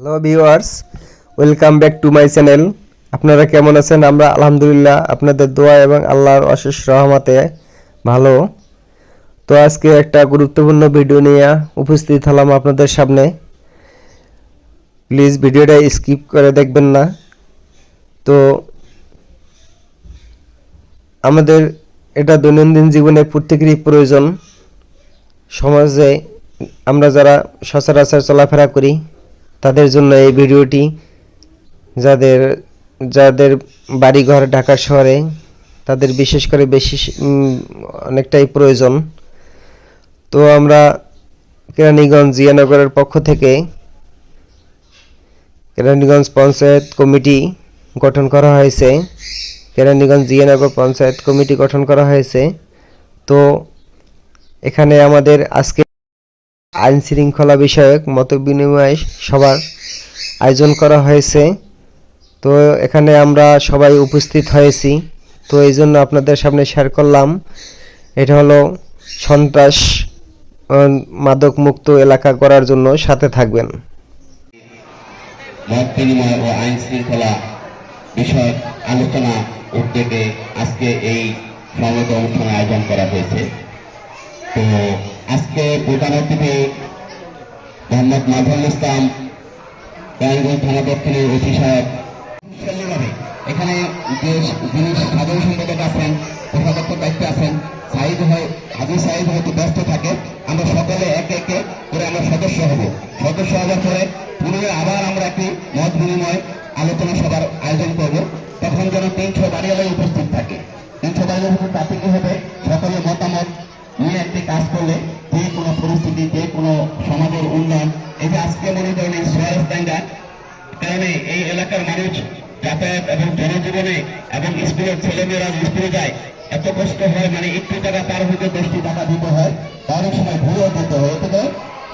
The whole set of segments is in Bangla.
Hello viewers welcome back to my channel আপনারা কেমন আছেন? আমরা আলহামদুলিল্লাহ আপনাদের দোয়া এবং আল্লাহর অশেষ রহমতে ভালো। তো আজকে একটা গুরুত্বপূর্ণ ভিডিও নিয়ে উপস্থিত হলাম আপনাদের সামনে। প্লিজ ভিডিওটা স্কিপ করে দেখবেন না। তো আমাদের এটা দৈনন্দিন জীবনে প্রত্যেকেরই প্রয়োজন। সমাজে আমরা যারা সচরাচর চলাফেরা করি তাদের জন্য এই ভিডিওটি যাদের যাদের বাড়িঘর ঢাকা শহরে তাদের বিশেষ করে বেশি অনেকটাই প্রয়োজন। তো আমরা কেরানীগঞ্জ জিয়ানগরের পক্ষ থেকে কেরানীগঞ্জ পঞ্চায়েত কমিটি গঠন করা হয়েছে। কেরানীগঞ্জ জিয়ানগর পঞ্চায়েত কমিটি গঠন করা হয়েছে। তো এখানে আমাদের আজকে আইন শৃঙ্খলা বিষয়ক মত বিনিময় সভার আয়োজন করা হয়েছে। তো এখানে আমরা সবাই উপস্থিত হয়েছি। তো এই জন্য আপনাদের সামনে শেয়ার করলাম। এটা হলো সন্ত্রাস মাদক মুক্ত এলাকা করার জন্য সাথে থাকবেন। মত বিনিময় ও আইন শৃঙ্খলা বিষয়ক আলোচনা উদ্যোগে আজকে এই সমবেত অনুষ্ঠানের আয়োজন করা হয়েছে। তো আজকে প্রধান অতিথি মোহাম্মদ মাঝারুল ইসলাম কেরানীগঞ্জ থানা দক্ষিণের ওসি সাহেব। এখানে যে যিনি সাধারণ সম্পাদক আছেন কোষাধ্যক্ষ দায়িত্বে আছেন, সাইদ হয় হাজির সাইদ হয়তো ব্যস্ত থাকে, আমরা সকলে একে একে করে আমরা সদস্য হব। সদস্য হওয়ার পরে পুনরায় আবার আমরা একটি মত বিনিময় আলোচনা সভার আয়োজন করব। তখন যেন তিনশো বাড়িওয়ালাই উপস্থিত থাকে। তিনশো উপস্থিত তাতে কি হবে? সকলের মতামত নিয়ে একটি কাজ করলে যে কোনো পরিস্থিতি, যে কোনো সমাজের উন্নয়ন, এই যে আজকে মনে করেন এই সোয়ার স্ট্যান্ডার্ড কারণে এই এলাকার মানুষ যাতায়াত এবং জনজীবনে এবং স্কুলের ছেলেমেয়েরা স্কুলে যায়, এত কষ্ট হয় মানে একটু টাকা পার হতে দশটি টাকা দিতে হয় অনেক সময় ঘুরেও দিতে হয় এতে করে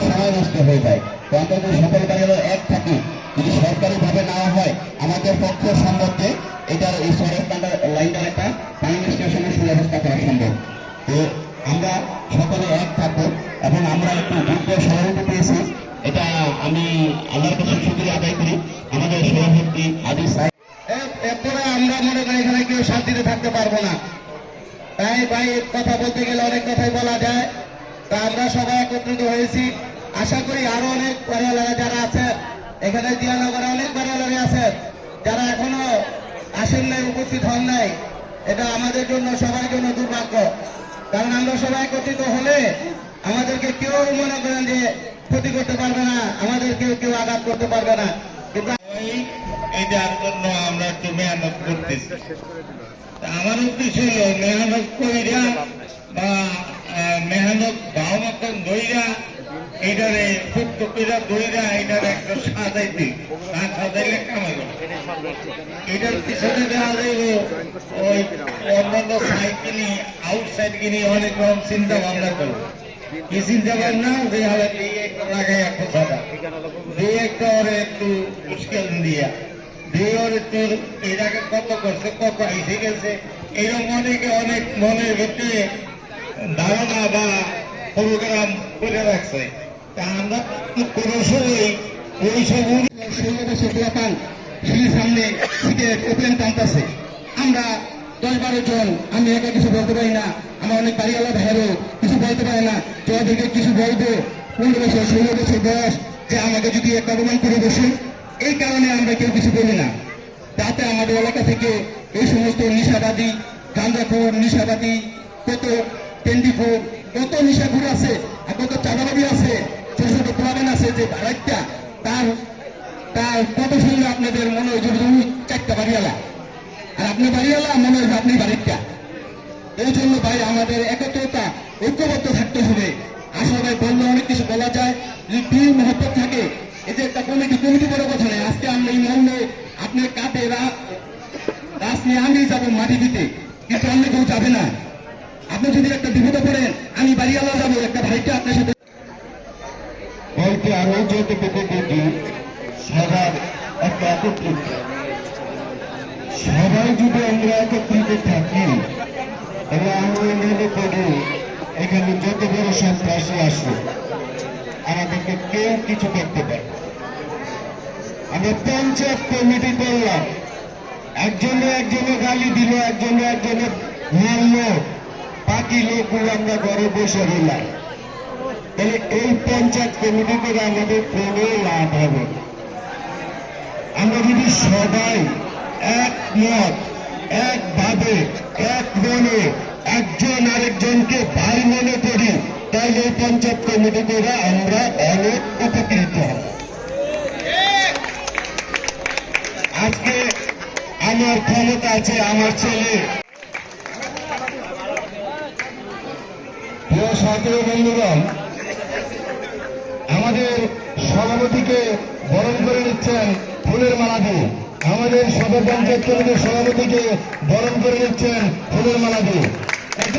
সময় নষ্ট হয়ে যায়। তো আমরা যদি বাড়ির এক থাকি, যদি সরকারি ভাবে নেওয়া হয়, আমাদের পক্ষে সম্ভব যে এটার এই সড়ক লাইনটার একটা পানি স্টেশনের সুব্যবস্থা করা সম্ভব। তো আমরা সকলে এক থাকব। এবং আমরা একটু যোগ্য সভাপতি পেয়েছি। এটা আমি আল্লাহর কাছে শুক্রিয়া আদায় করি। আমাদের সভাপতি আদি সাহেব। এরপরে আমরা মনে করি এখানে কেউ শান্তিতে থাকতে পারব না। তাই ভাই, কথা বলতে গেলে অনেক কথাই বলা যায়। তা আমরা সবাই একত্রিত হয়েছি। আশা করি আরও অনেক বাড়িওয়ালারা যারা আছে, এখানে জিয়ানগরে অনেক বাড়িওয়ালারা আছে, যারা এখনও আসেন নাই, উপস্থিত হন নাই, এটা আমাদের জন্য, সবার জন্য দুর্ভাগ্য। কারণ আমরা সবাই একত্রিত হলে আমাদেরকে কেউ মনে করেন যে ক্ষতি করতে পারবে না, আমাদের কেউ আঘাত করতে পারবে না। জন্য আমরা একটু মেহনত করতেছি। আমার উদ্দেশ্য হলো মেহনত কইরা বা মেহনত ভাও মতন এটারে সুপ্ত কইরা দইরা এটারে একটা সাজাইতে না সাজাইলে কামাই এটার পিছনে দেখা যাইব ওই অন্যান্য সাইড কিনি আউটসাইড কিনি অনেক রকম চিন্তা ভাবনা করব কি চিন্তা ভাবনা যে এই একটা লাগাই একটা সাদা দুই একটা ওরে একটু মুশকিল দিয়া। দুই ওর একটু এটাকে কত করছে, কত এসে গেছে, এরকম অনেকে অনেক মনের ভিতরে ধারণা বা প্রোগ্রাম করে রাখছে। আমরা কোনো ওই সব ষোলো বছর পোলাপান সিঁড়ির সামনে সিগারেট ওপেন টানতেছে আমরা দশ বারো জন, আমি একা কিছু বলতে পারি না, আমার অনেক বাড়িওয়ালা ভাইয়েরও কিছু বলতে পারে না। তোমাদেরকে কিছু বলব পনেরো বছর ষোলো বছর বয়স যে আমাকে যদি একটা অপমান করে বসে, এই কারণে আমরা কেউ কিছু বলি যাতে আমাদের এলাকা থেকে এই সমস্ত নিশাবাদী গাঞ্জাখোর নিশাবাদী, কত টেন্ডিখোর কত নিশাখোর আছে আর কত চাঁদাবাদী আছে ছোট প্লাবেন আছে যে আরেকটা তার তার কত শুনলে আপনাদের মনে হয় যে চারটা বাড়িওয়ালা। আর আপনি বাড়িওয়ালা, মনে হয় আপনি বাড়িটা এই জন্য ভাই আমাদের একত্রতা, ঐক্যবদ্ধ থাকতে হবে। আসলে বললে অনেক কিছু বলা যায়, যদি দুই মহত্ব থাকে, এই যে একটা কমিটি কমিটি বড় কথা নেই আজকে আমরা এই মহল্লে আপনার রাত রাত নিয়ে আমি যাব মাটি দিতে, কিন্তু অন্য কেউ যাবে না। আপনি যদি একটা বিপদে পড়েন, আমি বাড়িওয়ালা যাব, একটা ভাইটা আপনার সাথে আরও যতটুকু বুঝি সবার একটা একত্রিত সবাই যদি আমরা একত্রিত থাকি তাহলে আমি মনে করি এখানে যত বড় সন্ত্রাসী আসুক আমাদেরকে কেউ কিছু করতে পারে আমরা পঞ্চায়েত কমিটি করলাম একজনে একজনে গালি দিল একজনে একজনে মারল বাকি লোকগুলো আমরা ঘরে বসে রইলাম তাহলে এই পঞ্চায়েত কমিটি করে আমাদের কোনো লাভ হবে। আমরা যদি সবাই একমত, একভাবে, এক মনে একজন আরেকজনকে ভাই মনে করি, তাহলে এই পঞ্চায়েত কমিটি করে আমরা অনেক উপকৃত হব। আজকে আমার ক্ষমতা আছে, আমার ছেলে। প্রিয় ছাত্র বন্ধুগণ আমাদের সভাপতিকে বরণ করে নিচ্ছেন ফুলের মালা দিয়ে আমাদের সদর পঞ্চায়েত কমিটির সভাপতিকে বরণ করে নিচ্ছেন ফুলের মালা দিয়ে একটু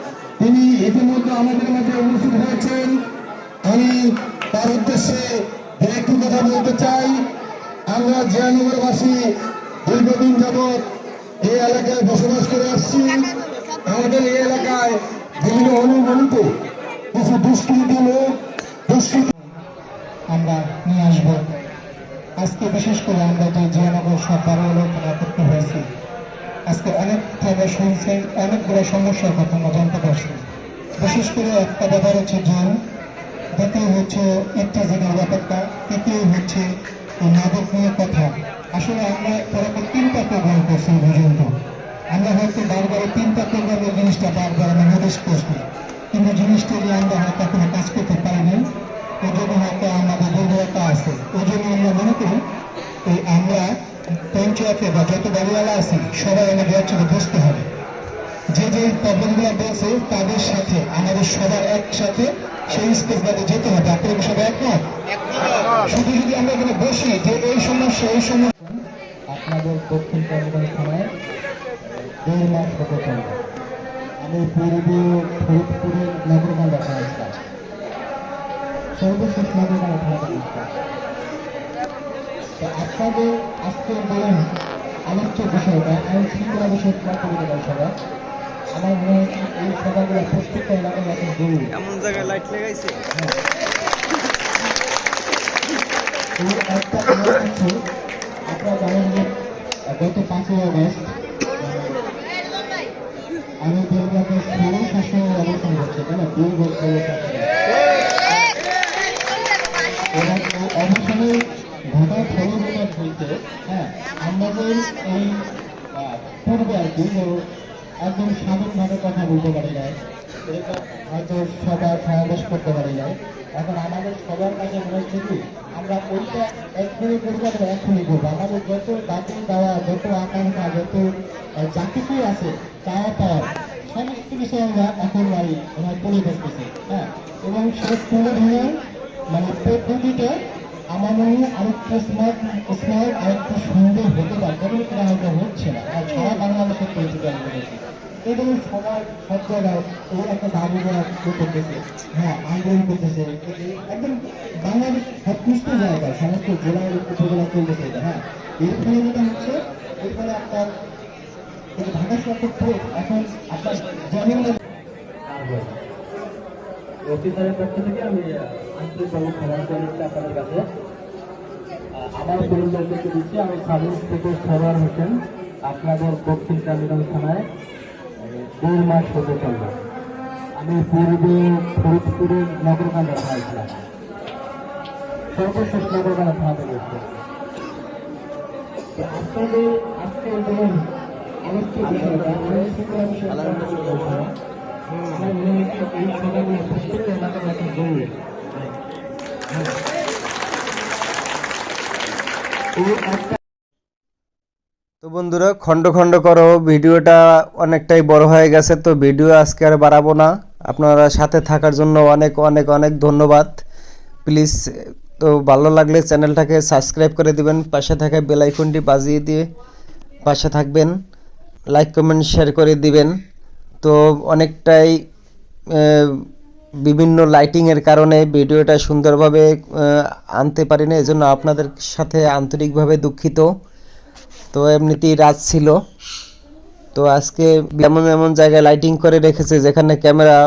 তিনি ইতিমধ্যে আমাদের মাঝে উপস্থিত হয়েছেন। আমি তার উদ্দেশ্যে একটি কথা বলতে চাই। আমরা জিয়ানগরবাসী দীর্ঘদিন যাবৎ এই এলাকায় বসবাস করে আসছি। আমাদের এই এলাকায় বিভিন্ন অনুগণিত কিছু দুষ্কৃতী লোক, দুষ্কৃতী আমরা নিয়ে আসব। আজকে বিশেষ করে আমরা যে জয়নগর সব বারো লোকজন একত্র হয়েছি আজকে থেকে শুনছেন অনেকগুলো সমস্যার কথা আমরা জানতে পারছি। বিশেষ করে একটা ব্যাপার হচ্ছে জল দ্বিতীয় হচ্ছে ইত্যাদির ব্যাপারটা, তৃতীয় হচ্ছে মাদক নিয়ে কথা। আসলে আমরা পরপর তিনটা প্রোগ্রাম করছি পর্যন্ত আমরা হয়তো বারবার তিনটা প্রোগ্রামের জিনিসটা বারবার আমরা নোটিস করছি। কিন্তু জিনিসটা নিয়ে আমরা হয়তো এখনও কাজ করতে পারিনি। ওই জন্য হয়তো আমাদের দুর্বলতা আছে। ওই জন্য আমরা মনে করি এই আমরা পঞ্চায়েতে বা যত বাড়িওয়ালা আছি, সবাই আমাদের একসাথে বসতে হবে। যে যে প্রবলেমগুলো বলছে তাদের সাথে, আমাদের সবার একসাথে সেই স্পেসটাতে যেতে হবে। আপনারা কি সবাই একমত? শুধু যদি আমরা এখানে বসি, যে এই সমস্যা এই সমস্যা। আপনাদের দক্ষিণ কর্মকারী থানায় দেড় মাস হতে চলবে আমি পূর্বীয় ফরিদপুরের নগরকান্দা থানায় সর্বশেষ থানাতে ছিলাম তো আপনাদের আজকে বলেন আলোচ্য বিষয়টা আইন শৃঙ্খলা বিষয়ক কমিটি সভা আমার মনে হয় এই সভাগুলো প্রত্যেকটা এলাকায় এখন জরুরি। এমন জায়গায় লাইট লাগাইছে? একটা কারণ হচ্ছে আপনারা জানেন যে গত পাঁচই আগস্ট আমি দেখলাম ষোলো শাসনের অবস্থান তাই না? দুই বছর এবং এই অবস্থানে ঘটার ফলগুলো বলতে হ্যাঁ আমাদের এই আহ, পূর্বে আর কি যে একদম স্বাধীনভাবে কথা বলতে পারি নাই। হয়তো সবার সমাবেশ করতে পারি নাই। এখন আমাদের সবার কাছে মনে হচ্ছে কি, আমরা ওইটা এক্ষুনি করব আমরা এক্ষুনি করব। আমাদের যত দাবি দেওয়া, যত আকাঙ্ক্ষা, যত যা কিছুই আছে চাওয়া পাওয়া সমস্ত বিষয়ে আমরা এখন বাড়ি আমরা তুলে ধরতেছি হ্যাঁ? এবং সেই তুলে ধরার মানে পদ্ধতিটা আমার মনে হয় আরেকটু স্মার্ট স্মার্ট আরেকটু সুন্দর হতে পারে। যেমন এটা হয়তো হচ্ছে না। আর সারা বাংলাদেশের পরিস্থিতি আমি এবং সবার সব জায়গায় একটা দাবি করা করতেছে হ্যাঁ আন্দোলন করতেছে। একদম বাংলাদেশ সবকিছু জায়গায়, সমস্ত জেলায় উপজেলা চলতেছে হ্যাঁ। এর ফলে যেটা হচ্ছে, এর ফলে আপনার ঢাকা এখন আপনার যেমন অফিসারের পক্ষ থেকে আমি আন্তরিকভাবে ক্ষমা জানাচ্ছি আপনাদের কাছে। আমার পরিচয়কে দিচ্ছি আমি সাব ইন্সপেক্টর সরোয়ার হোসেন, আপনাদের দক্ষিণ কালীগঞ্জ থানায় দেড় মাস হতে চলল। আমি পূর্বে ফরিদপুরে নগরকান্দা থানায় ছিলাম। সর্বশেষ নগরকান্দা থানাতে গেছে আপনাদের আজকে বন্ধুরা, খণ্ড খণ্ড করো, ভিডিওটা অনেকটাই বড় হয়ে গেছে, তো ভিডিও আজকে আর বাড়াবো না। আপনারা সাথে থাকার জন্য অনেক অনেক অনেক ধন্যবাদ। প্লিজ, তো ভালো লাগলে চ্যানেলটাকে সাবস্ক্রাইব করে দিবেন, পাশে থাকা বেল আইকনটি বাজিয়ে দিয়ে পাশে থাকবেন, লাইক, কমেন্ট, শেয়ার করে দিবেন। তো অনেকটাই বিভিন্ন লাইটিংয়ের কারণে ভিডিওটা সুন্দরভাবে আনতে পারি না এজন্য আপনাদের সাথে আন্তরিকভাবে দুঃখিত। তো এমনিতেই রাত ছিল। তো আজকে এমন এমন জায়গায় লাইটিং করে রেখেছে যেখানে ক্যামেরা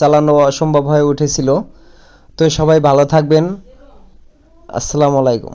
চালানো অসম্ভব হয়ে উঠেছিল। তো সবাই ভালো থাকবেন। আসসালামু আলাইকুম।